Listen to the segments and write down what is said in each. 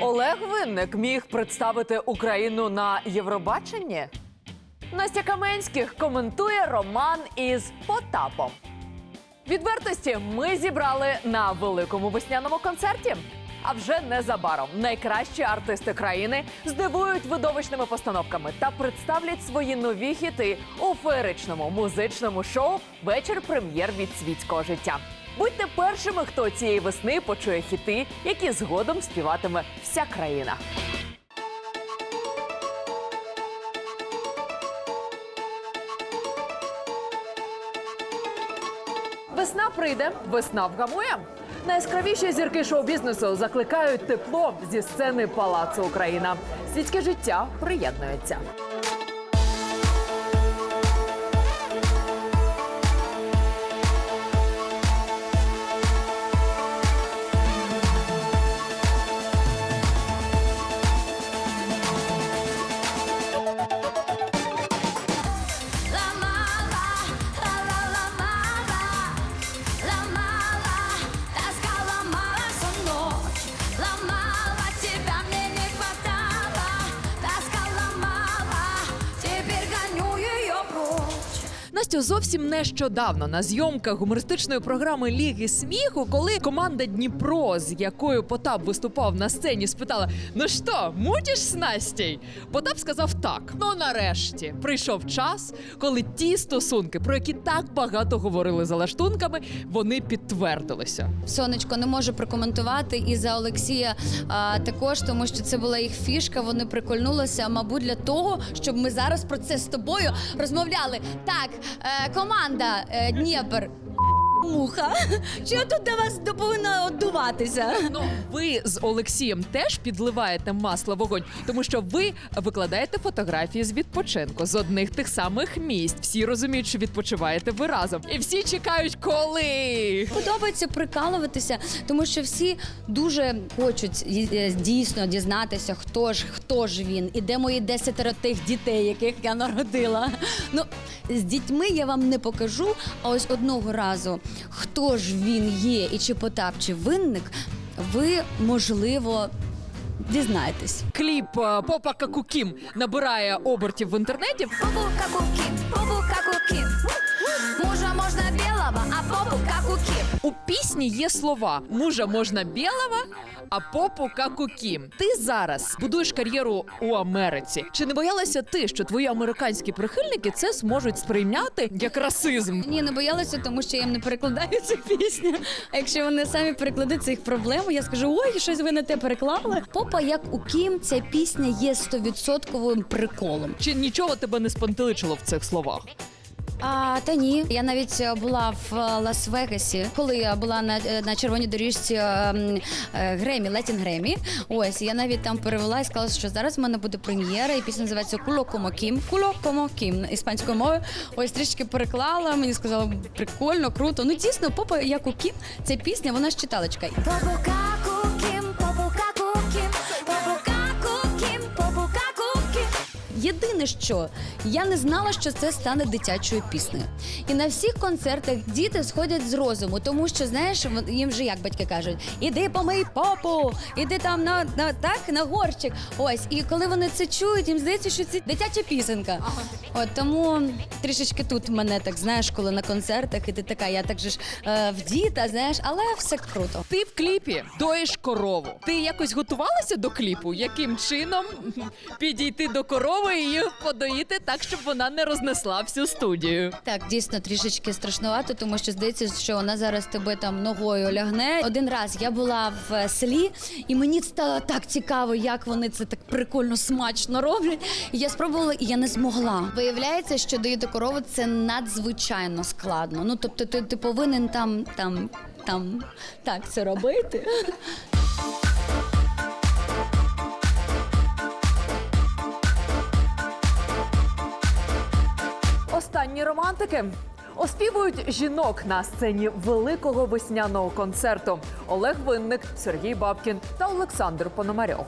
Олег Винник міг представити Україну на Євробаченні. Настя Каменських коментує роман із Потапом. Відвертості ми зібрали на великому весняному концерті. А вже незабаром найкращі артисти країни здивують видовищними постановками та представлять свої нові хіти у феєричному музичному шоу Вечір прем'єр від світського життя. Будьте першими, хто цієї весни почує хіти, які згодом співатиме вся країна. Весна прийде, весна вгамує. Найяскравіші зірки шоу-бізнесу закликають тепло зі сцени Палацу Україна. Світське життя приєднується. Настю зовсім нещодавно на зйомках гумористичної програми Ліги сміху, коли команда Дніпро, з якою Потап виступав на сцені, спитала: Ну що, мутиш з Настей? Потап сказав так. Ну нарешті прийшов час, коли ті стосунки, про які так багато говорили за лаштунками, вони підтвердилися. Сонечко не можу прокоментувати і за Олексія а, також, тому що це була їх фішка. Вони прикольнулися, мабуть, для того, щоб ми зараз про це з тобою розмовляли. Так, команда е, Дніпр. Муха, чи я тут до вас до- повинна оддуватися? Ну, ви з Олексієм теж підливаєте масло в вогонь, тому що ви викладаєте фотографії з відпочинку з одних тих самих місць. Всі розуміють, що відпочиваєте ви разом, і всі чекають, коли. Подобається прикалуватися, тому що всі дуже хочуть е, дійсно дізнатися, хто ж хто ж він, і де мої десятеро тих дітей, яких я народила. Ну з дітьми я вам не покажу. А ось одного разу, хто ж він є, і чи Потап, чи винник, ви можливо дізнаєтесь. Кліп е, Попа Какукім набирає обертів в інтернеті. Попу как у Ким, попу как у Мужа можна білого, а попу как у пісні є слова мужа можна білого, а попу как у Кім. Ти зараз будуєш кар'єру у Америці. Чи не боялася ти, що твої американські прихильники це зможуть сприйняти як расизм? Ні, не боялася, тому що я їм не перекладаю цю пісню. А якщо вони самі перекладуть це їх проблему, я скажу: ой, щось ви не те переклали. Попа, як у Кім, ця пісня є стовідсотковим приколом. Чи нічого тебе не спантеличило в цих словах? А та ні, я навіть е, була в е, Лас-Вегасі, коли я була на, е, на червоній доріжці Гремі, Летін Гремі. Ось я навіть там перевела і сказала, що зараз в мене буде прем'єра, і пісня називається Куло Комо Кім. Куло Комо Кім іспанською мовою. Ось трішки переклала. Мені сказали, прикольно, круто. Ну дійсно, попа як у Кім, ця пісня, вона ж читалочка. Єдине, що я не знала, що це стане дитячою піснею. І на всіх концертах діти сходять з розуму, тому що знаєш, їм же як батьки кажуть: іди помий попу, іди там на, на так на горщик. Ось, і коли вони це чують, їм здається, що це дитяча пісенька. От тому трішечки тут мене так знаєш, коли на концертах, і ти така, я так же ж е, вдіта, знаєш, але все круто. Ти в кліпі доїш корову. Ти якось готувалася до кліпу? Яким чином підійти до корови її подоїти так, щоб вона не рознесла всю студію? Так, дійсно трішечки страшнувато, тому що здається, що вона зараз тебе там ногою лягне. Один раз я була в е, селі, і мені стало так цікаво, як вони це так прикольно смачно роблять. Я спробувала, і я не змогла. Виявляється, що доїти корову це надзвичайно складно. Ну тобто, ти, ти повинен там, там, там так це робити. Останні романтики оспівують жінок на сцені великого весняного концерту. Олег Винник, Сергій Бабкін та Олександр Пономарьов.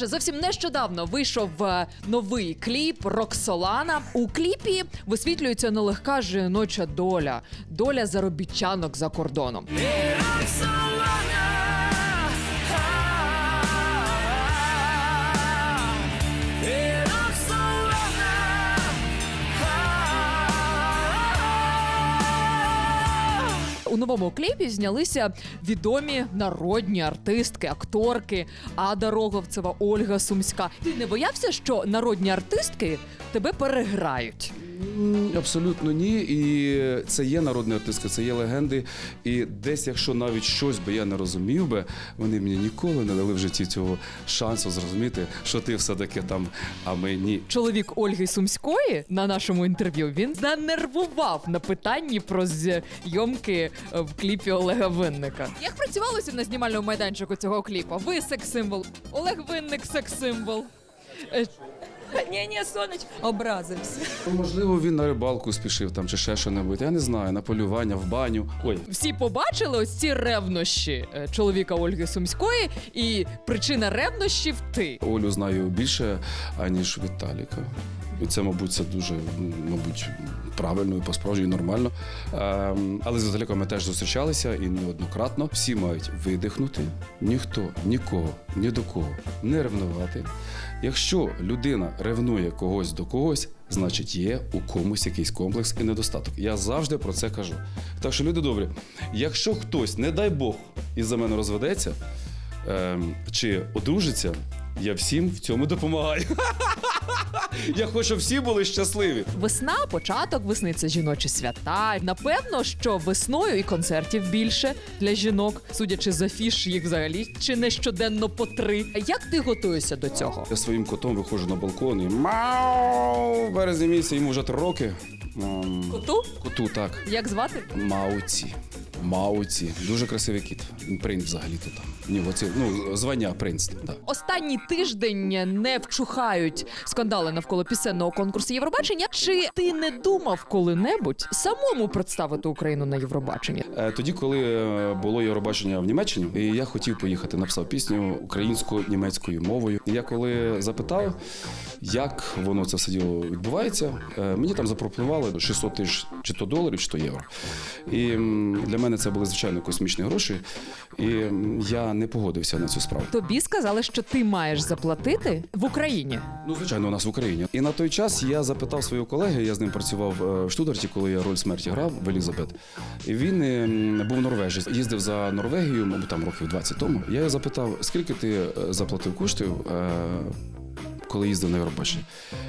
Каже, зовсім нещодавно вийшов е, новий кліп Роксолана. У кліпі висвітлюється нелегка жіноча доля, доля заробітчанок за кордоном. У новому кліпі знялися відомі народні артистки, акторки Ада Роговцева, Ольга Сумська. Ти не боявся, що народні артистки тебе переграють? Абсолютно ні. І це є народні артистки, це є легенди. І десь, якщо навіть щось би я не розумів би, вони мені ніколи не дали в житті цього шансу зрозуміти, що ти все-таки там, а ми ні. Чоловік Ольги Сумської на нашому інтерв'ю він занервував на питанні про зйомки е, в кліпі Олега Винника. Як працювалося на знімальному майданчику цього кліпа? Ви секс-символ, Олег Винник секс-символ. Ні, ні, сонечко. Образився. Можливо, він на рибалку спішив там чи ще що-небудь. Я не знаю, на полювання, в баню. Ой, всі побачили ось ці ревнощі е, чоловіка Ольги Сумської, і причина ревнощів ти. Олю знаю більше, аніж Віталіка. І це, мабуть, це дуже, м, мабуть, правильно і по-справжньому нормально. Ем, але з Віталіком ми теж зустрічалися і неоднократно. Всі мають видихнути, ніхто, нікого, ні до кого не ревнувати. Якщо людина ревнує когось до когось, значить є у комусь якийсь комплекс і недостаток. Я завжди про це кажу. Так що, люди добрі, якщо хтось, не дай Бог, із-за мене розведеться ем, чи одружиться, я всім в цьому допомагаю. Я хочу, щоб всі були щасливі. Весна, початок весни це жіночі свята. Напевно, що весною і концертів більше для жінок, судячи з афіш, їх взагалі чи не щоденно по три. Як ти готуєшся до цього? Я своїм котом виходжу на балкон і мау! В березні місяці йому вже три роки. Ем, Коту? Коту, так. Як звати? Мауці. Мауці. Дуже красивий кіт. Принц взагалі-то там. Ні, оці, ну, звання принц. Так. Останній тиждень не вчухають скандали навколо пісенного конкурсу Євробачення. Чи ти не думав коли-небудь самому представити Україну на Євробаченні? Е, Тоді, коли е, було Євробачення в Німеччині, і я хотів поїхати, написав пісню українською німецькою мовою. І я коли запитав, як воно це все діло відбувається, е, мені там запропонували 600 тисяч чи то доларів, чи то євро. І м, для мене це були звичайно космічні гроші. І я не погодився на цю справу. Тобі сказали, що ти маєш заплатити в Україні. Ну, звичайно, у нас в Україні. І на той час я запитав свого колеги, я з ним працював е, в Штутгарті, коли я роль смерті грав в Елізабет. І він е, був норвежець, їздив за Норвегію, мабуть, там років 20 тому. Я запитав, скільки ти е, заплатив коштів. Коли їздив на Євробачення.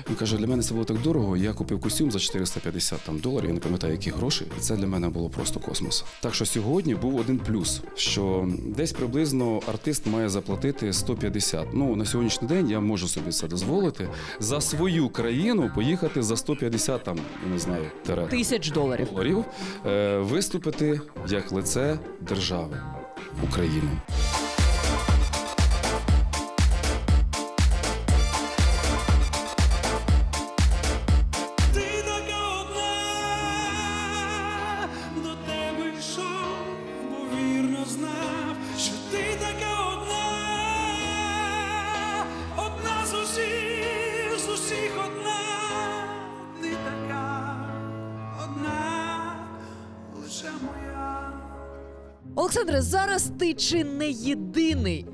Він каже, для мене це було так дорого. Я купив костюм за 450 там, доларів, я не пам'ятаю, які гроші. І це для мене було просто космос. Так що сьогодні був один плюс, що десь приблизно артист має заплатити 150. Ну на сьогоднішній день я можу собі це дозволити за свою країну поїхати за 150 там, не знаю, тире Тисяч доларів. доларів, е, виступити як лице держави України.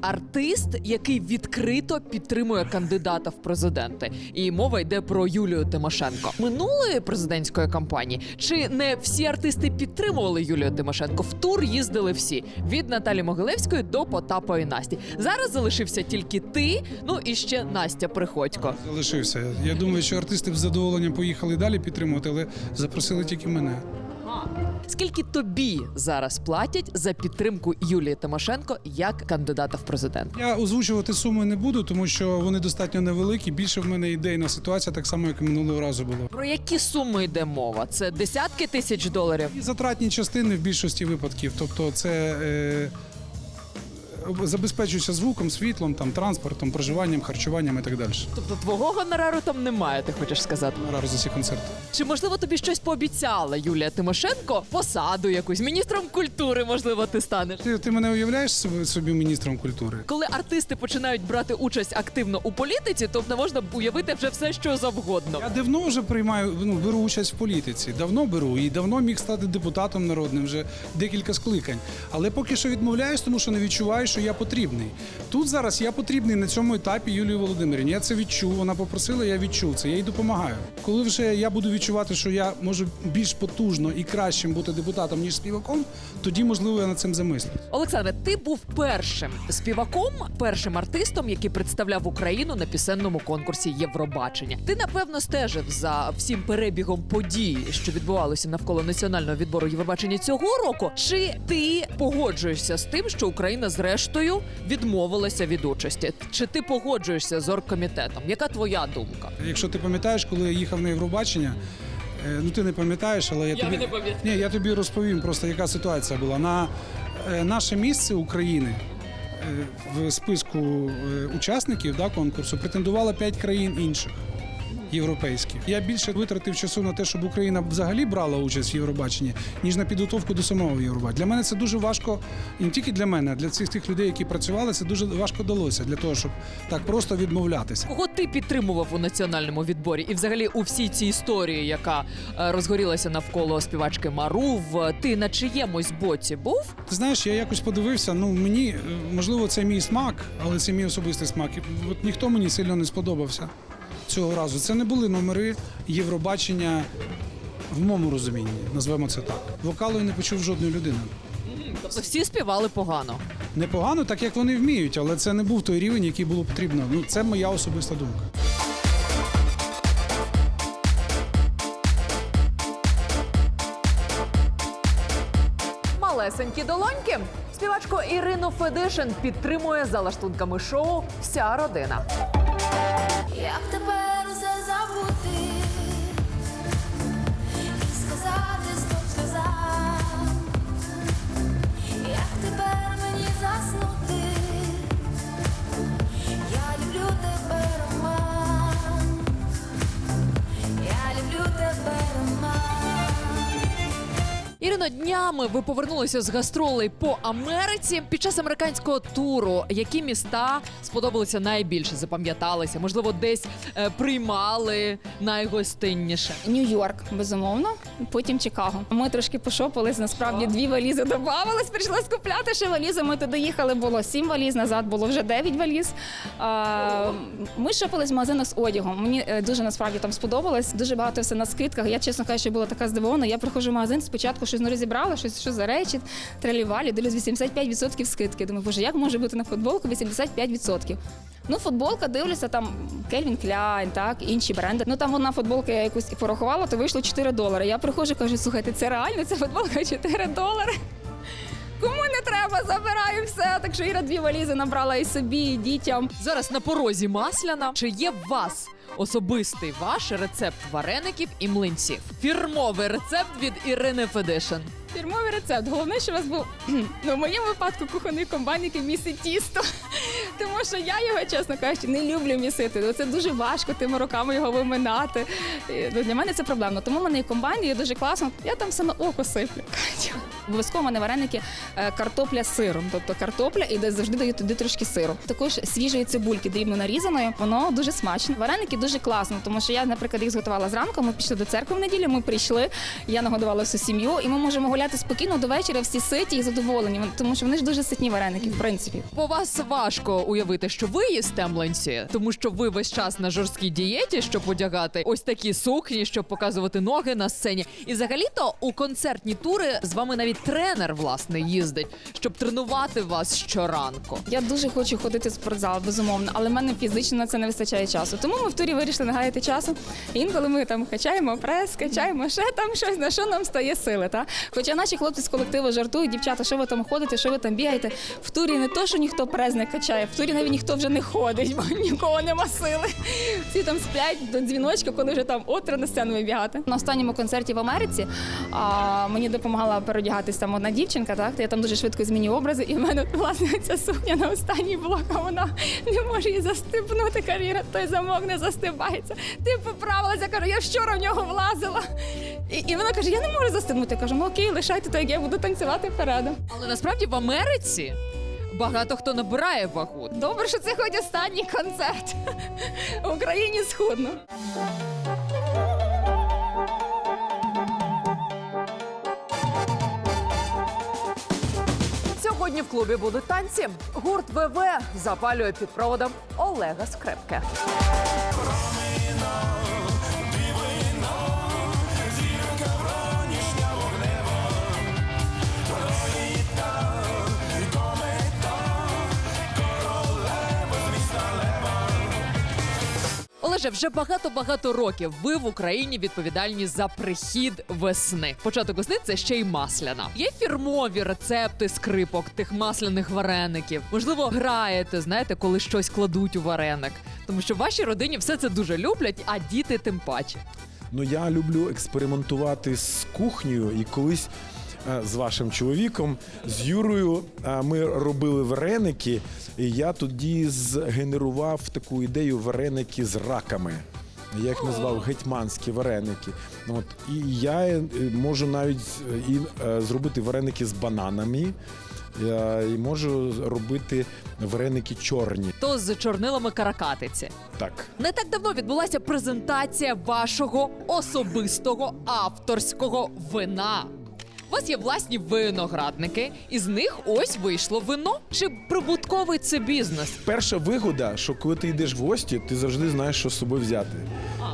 Артист, який відкрито підтримує кандидата в президенти? І мова йде про Юлію Тимошенко. Минулої президентської кампанії чи не всі артисти підтримували Юлію Тимошенко? В тур їздили всі від Наталі Могилевської до Потапа і Насті. Зараз залишився тільки ти, ну і ще Настя Приходько. Залишився. Я думаю, що артисти б з задоволенням поїхали далі підтримувати, але запросили тільки мене. Скільки тобі зараз платять за підтримку Юлії Тимошенко як кандидата в президенти? Я озвучувати суми не буду, тому що вони достатньо невеликі. Більше в мене ідейна ситуація, так само, як і минулого разу було. Про які суми йде мова? Це десятки тисяч доларів. І затратні частини в більшості випадків. Тобто, це е, забезпечуюся звуком, світлом, там транспортом, проживанням, харчуванням і так далі. Тобто твого гонорару там немає, ти хочеш сказати? Раз за ці концерти. Чи можливо тобі щось пообіцяла Юлія Тимошенко? Посаду якусь міністром культури, можливо, ти станеш. Ти, ти мене уявляєш собі, собі міністром культури? Коли артисти починають брати участь активно у політиці, то не можна уявити вже все, що завгодно. Я давно вже приймаю, ну беру участь в політиці. Давно беру і давно міг стати депутатом народним вже декілька скликань. Але поки що відмовляюсь, тому що не відчуваю, що я потрібний. Тут зараз я потрібний на цьому етапі Юлії Володимирівні. Я це відчув. Вона попросила, я відчув це. Я їй допомагаю. Коли вже я буду відчувати, що я можу більш потужно і кращим бути депутатом ніж співаком, тоді можливо я над цим замислюсь. Олександре, ти був першим співаком, першим артистом, який представляв Україну на пісенному конкурсі Євробачення. Ти напевно стежив за всім перебігом подій, що відбувалося навколо національного відбору Євробачення цього року. Чи ти погоджуєшся з тим, що Україна зрештою відмовилася від участі? Чи ти погоджуєшся з оргкомітетом? Яка твоя думка? Якщо ти пам'ятаєш, коли я їхав на Євробачення, е, ну ти не пам'ятаєш, але я, Я тобі не пам'ятаю. Ні, я тобі розповім просто, яка ситуація була. На е, наше місце України е, в списку учасників да, конкурсу претендувало 5 країн інших. Європейських я більше витратив часу на те, щоб Україна взагалі брала участь в Євробаченні, ніж на підготовку до самого Євробачення. Для мене це дуже важко, і не тільки для мене, а для всіх тих людей, які працювали, це дуже важко далося для того, щоб так просто відмовлятися. Кого ти підтримував у національному відборі, і взагалі у всій цій історії, яка е, розгорілася навколо співачки Марув, ти на чиємусь боці був? Ти знаєш, я якось подивився. Ну мені е, можливо, це мій смак, але це мій особистий смак. От ніхто мені сильно не сподобався цього разу. Це не були номери Євробачення в моєму розумінні, назвемо це так. Вокалу я не почув жодної людини. Тобто всі співали погано. Непогано, так як вони вміють, але це не був той рівень, який було потрібно. Ну це моя особиста думка. Малесенькі долоньки. Співачку Ірину Федишин підтримує за лаштунками шоу вся родина. Як тепер Ірино, днями ви повернулися з гастролей по Америці під час американського туру. Які міста сподобалися найбільше, запам'яталися? Можливо, десь е, приймали найгостинніше. Нью-Йорк, безумовно. Потім Чикаго. Ми трошки пошопились. Насправді дві валізи додавалось. Прийшлось купляти ще валізи. Ми туди їхали. Було сім валіз. Назад було вже дев'ять валіз. А, ми шопились в магазинах з одягом. Мені е, дуже насправді там сподобалось. Дуже багато все на скидках. Я чесно кажучи, була така здивована. Я приходжу в магазин. Спочатку щось не розібрала, щось що за речі, тралівалі. Дивлюсь 85% скидки. Думаю, боже, як може бути на футболку 85%? Ну, футболка, дивлюся, там Кельвін Кляйн, так, інші бренди. Ну там одна футболка я якусь порахувала, то вийшло 4 долари. Я приходжу, кажу, слухайте, це реально, ця футболка 4 долари. Забираю все. Так що Іра дві валізи набрала і собі, і дітям. Зараз на порозі масляна. Чи є в вас особистий ваш рецепт вареників і млинців? Фірмовий рецепт від Ірини Федишин. Фірмовий рецепт. Головне, що у вас був ну, в моєму випадку кухонний комбайн, який місить тісто. Тому що я його, чесно кажучи, не люблю місити. Ну, Це дуже важко тими руками його виминати. І, ну, для мене це проблемно. Тому в мене є комбайн, і дуже класно. Я там все на око сиплю. Обов'язково в мене вареники е, картопля з сиром. Тобто картопля і завжди даю туди трошки сиру. Також свіжої цибульки дрібно нарізаної. Воно дуже смачно. Вареники дуже класно, тому що я, наприклад, їх зготувала зранку. Ми пішли до церкви в неділю. Ми прийшли. Я нагодувала всю сім'ю, і ми можемо гуляти спокійно до вечора. Всі ситі і задоволені. Тому що вони ж дуже ситні вареники, в принципі. По вас важко уявити, що ви їсте млинці, тому що ви весь час на жорсткій дієті, щоб одягати ось такі сукні, щоб показувати ноги на сцені. І взагалі-то у концертні тури з вами навіть тренер власне їздить, щоб тренувати вас щоранку. Я дуже хочу ходити в спортзал, безумовно, але в мене фізично на це не вистачає часу. Тому ми в турі вирішили не гаяти часу. Інколи ми там качаємо прес, качаємо ще там щось, на що нам стає сили. Та? Хоча наші хлопці з колективу жартують, дівчата, що ви там ходите, що ви там бігаєте. В турі не то, що ніхто прес не качає, в турі навіть ніхто вже не ходить, бо нікого нема сили. Всі там сплять до дзвіночка, коли вже там отро на сцену вибігати. На останньому концерті в Америці а, мені допомагала переодягати зніматися там одна дівчинка, так я там дуже швидко змінюю образи, і в мене власне ця сукня на останній блок, а вона не може її застебнути. Каже, той замок не застибається. Ти поправилася, каже, я вчора в нього влазила. І, і вона каже: Я не можу застебнути. Я кажу, ну окей, лишайте то, як я буду танцювати вперед. Але насправді в Америці багато хто набирає вагу. Добре, що це хоч останній концерт. В Україні схудно. Сьогодні в клубі будуть танці. Гурт ВВ запалює під проводом Олега Скрепке. Олеже, вже багато-багато років ви в Україні відповідальні за прихід весни. Початок весни це ще й масляна. Є фірмові рецепти скрипок тих масляних вареників. Можливо, граєте, знаєте, коли щось кладуть у вареник. Тому що в вашій родині все це дуже люблять, а діти тим паче. Ну я люблю експериментувати з кухнею і колись. Е, З вашим чоловіком, з Юрою, е, ми робили вареники, і я тоді згенерував таку ідею вареники з раками. Я їх назвав гетьманські вареники. От і я е, можу навіть і зробити вареники з бананами, е, і можу робити вареники чорні. То з чорнилами каракатиці. Так. Не так давно відбулася презентація вашого особистого авторського вина. У вас є власні виноградники, і з них ось вийшло вино. Чи прибутковий це бізнес? Перша вигода, що коли ти йдеш в гості, ти завжди знаєш, що з собою взяти.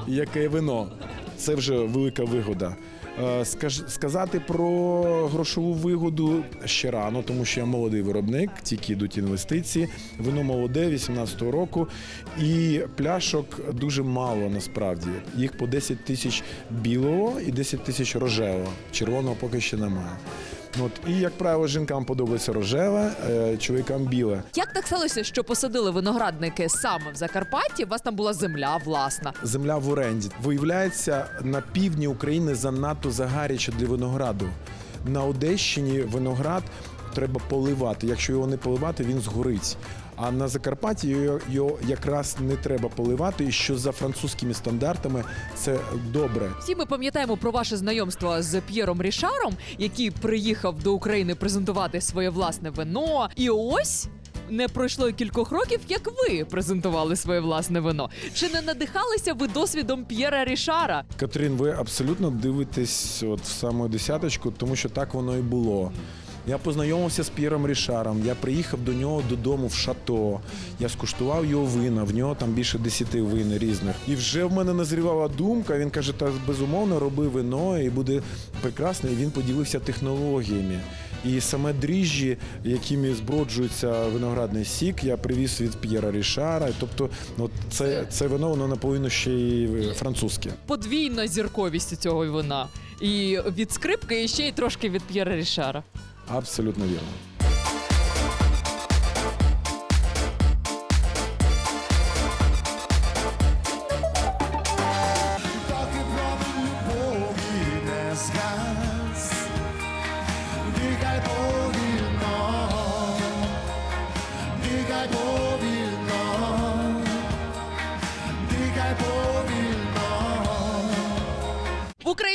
Яке вино. Це вже велика вигода. Е, сказати про грошову вигоду ще рано, тому що я молодий виробник, тільки йдуть інвестиції. Вино молоде, 18-го року, і пляшок дуже мало насправді. Їх по 10 тисяч білого і 10 тисяч рожевого. Червоного поки ще немає. От і як правило, жінкам подобається рожеве, е, чоловікам біле. Як так сталося, що посадили виноградники саме в Закарпатті? У вас там була земля власна. земля в оренді. Виявляється, на півдні України занадто загаряче для винограду. На Одещині виноград треба поливати. Якщо його не поливати, він згорить. А на Закарпатті його, якраз не треба поливати, і що за французькими стандартами це добре. Всі ми пам'ятаємо про ваше знайомство з П'єром Рішаром, який приїхав до України презентувати своє власне вино. І ось. Не пройшло кількох років, як ви презентували своє власне вино. Чи не надихалися ви досвідом П'єра Рішара? Катрин, ви абсолютно дивитесь от в саму десяточку, тому що так воно і було. Я познайомився з П'єром Рішаром. Я приїхав до нього додому в шато. Я скуштував його вина. В нього там більше десяти вин різних. І вже в мене назрівала думка. Він каже: та безумовно роби вино і буде прекрасно. І він поділився технологіями. І саме дріжджі, якими зброджується виноградний сік, я привіз від П'єра Рішара. Тобто, от це, це вино воно наполовину ще й французьке. Подвійна зірковість у цього вина. І від скрипки, і ще й трошки від П'єра Рішара. Абсолютно вірно.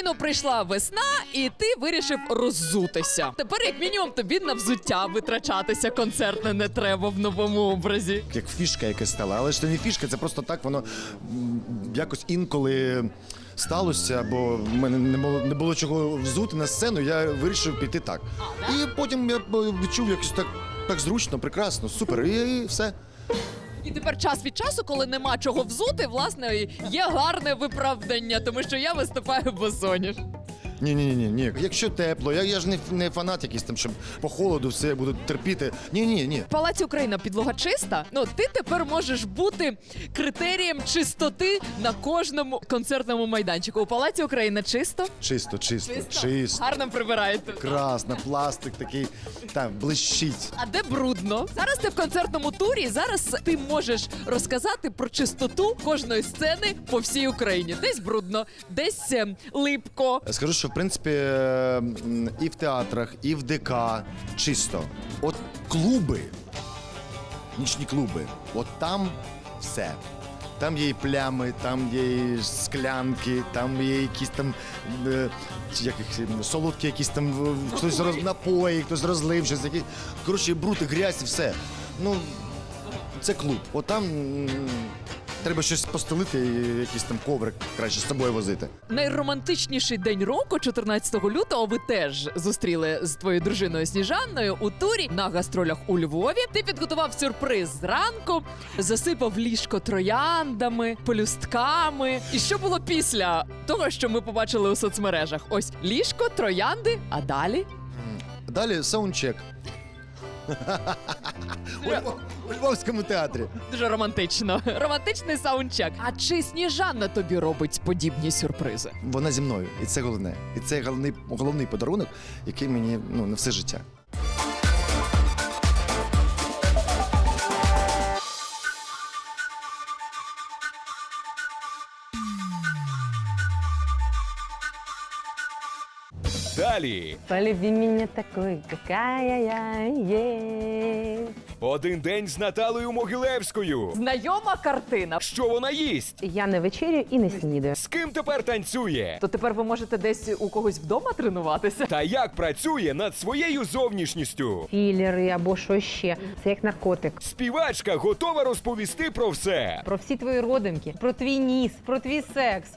Україну прийшла весна, і ти вирішив роззутися. Тепер, як мінімум, тобі на взуття витрачатися концертне не треба в новому образі. як фішка якась стала. Але ж це не фішка, це просто так воно якось інколи сталося, бо в мене не було, не було чого взути на сцену, я вирішив піти так. І потім я відчув якось так, так зручно, прекрасно, супер, і, і все. І тепер час від часу, коли нема чого взути, власне, є гарне виправдання, тому що я виступаю в босоніж. Ні, ні, ні, ні. Якщо тепло, я, я ж не, не фанат якийсь там, щоб по холоду все буду терпіти. Ні, ні, ні. В Палаці Україна підлога чиста. Ну ти тепер можеш бути критерієм чистоти на кожному концертному майданчику. У Палаці Україна чисто, Чисто, чисто, чисто. гарно прибираєте. Красно, пластик такий, так, блищить. А де брудно? Зараз ти в концертному турі. Зараз ти можеш розказати про чистоту кожної сцени по всій Україні. Десь брудно, десь е, липко. Скажу, що що в принципі і в театрах, і в ДК чисто. От клуби, нічні клуби, от там все. Там є і плями, там є і склянки, там є якісь там е, як їх, солодкі, якісь там хтось роз, напої, хтось розлив, щось якісь. Коротше, бруд і грязь і все. Ну, це клуб. От там треба щось постелити, і якийсь там коврик краще з собою возити. Найромантичніший день року, 14 лютого, ви теж зустріли з твоєю дружиною Сніжанною у турі на гастролях у Львові. Ти підготував сюрприз зранку, засипав ліжко трояндами, пелюстками. І що було після того, що ми побачили у соцмережах? Ось ліжко, троянди, а далі Далі саундчек. У Львов- У Львовському театрі. дуже романтично. Романтичний саундчек. А чи Сніжанна тобі робить подібні сюрпризи? Вона зі мною. І це головне. І це головний, головний подарунок, який мені ну, на все життя. Далі Полюби меня такой, какая я есть. один день з Наталею Могилевською. Знайома картина. Що вона їсть? Я не вечерю і не снідаю. З ким тепер танцює? То тепер ви можете десь у когось вдома тренуватися. Та як працює над своєю зовнішністю? Філери або що ще. Це як наркотик. Співачка готова розповісти про все. Про всі твої родинки, про твій ніс, про твій секс.